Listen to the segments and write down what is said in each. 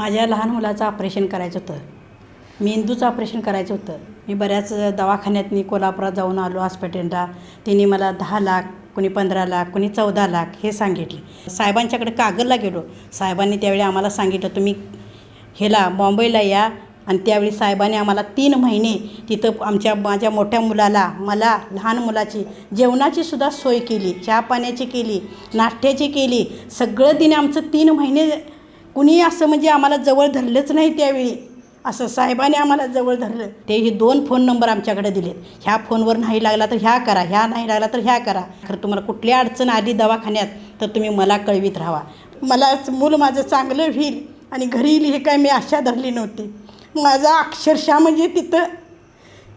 माझ्या लहान मुलाचं ऑपरेशन करायचं होतं. मेंदूचं ऑपरेशन करायचं होतं. मी बऱ्याच दवाखान्यातनी कोल्हापुरात जाऊन आलो हॉस्पिटलला. तिने मला दहा लाख कोणी पंधरा लाख कोणी चौदा लाख हे सांगितले. साहेबांच्याकडे कागदला गेलो. साहेबांनी त्यावेळी आम्हाला सांगितलं तुम्ही ह्याला मुंबईला या. आणि त्यावेळी साहेबांनी आम्हाला तीन महिने तिथं आमच्या माझ्या मोठ्या मुलाला मला लहान मुलाची जेवणाची सुद्धा सोय केली चहा पाण्याची केली नाश्त्याची केली. सगळं तिने आमचं तीन महिने कुणी असं म्हणजे आम्हाला जवळ धरलंच नाही त्यावेळी. असं साहेबाने आम्हाला जवळ धरलं. ते हे दोन फोन नंबर आमच्याकडे दिलेत. ह्या फोनवर नाही लागला तर ह्या करा ह्या नाही लागला तर ह्या करा. खरं तुम्हाला कुठली अडचण आली दवाखान्यात तर तुम्ही मला कळवीत राहा. मला मूल माझं चांगलं होईल आणि घरी येईल हे काय मी आशा धरली नव्हती. माझा अक्षरशः म्हणजे तिथं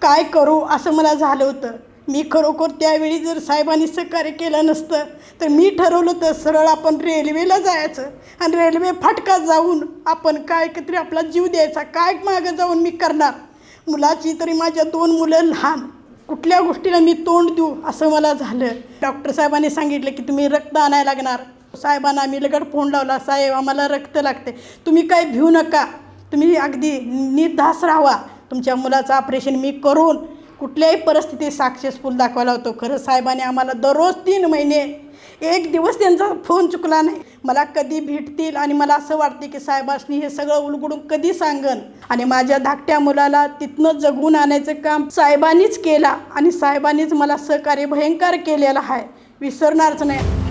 काय करू असं मला झालं होतं. मी खरोखर त्यावेळी जर साहेबांनी सहकार्य केलं नसतं तर मी ठरवलं तर सरळ आपण रेल्वेला जायचं आणि रेल्वे फाटका जाऊन आपण काय तरी आपला जीव द्यायचा काय मागं जाऊन मी करणार? मुलाची तरी माझ्या दोन मुलं लहान कुठल्या गोष्टीला मी तोंड देऊ असं मला झालं. डॉक्टर साहेबांनी सांगितलं की तुम्ही रक्त आणायला लागणार. साहेबांना आम्ही लगड फोन लावला साहेब आम्हाला रक्त लागते तुम्ही काय भिऊ नका. तुम्ही अगदी निर्धास राहा तुमच्या मुलाचं ऑपरेशन मी करून कुठल्याही परिस्थितीत सक्सेसफुल दाखवायला होतो. खरं साहेबाने आम्हाला दररोज तीन महिने एक दिवस त्यांचा फोन चुकला नाही. मला कधी भेटतील आणि मला असं वाटते की साहेबांनी हे सगळं उलगडून कधी सांगन? आणि माझ्या धाकट्या मुलाला तिथनं जगून आणायचं काम साहेबांनीच केला आणि साहेबांनीच मला सहकार्य भयंकर केलेलं आहे. विसरणारच नाही.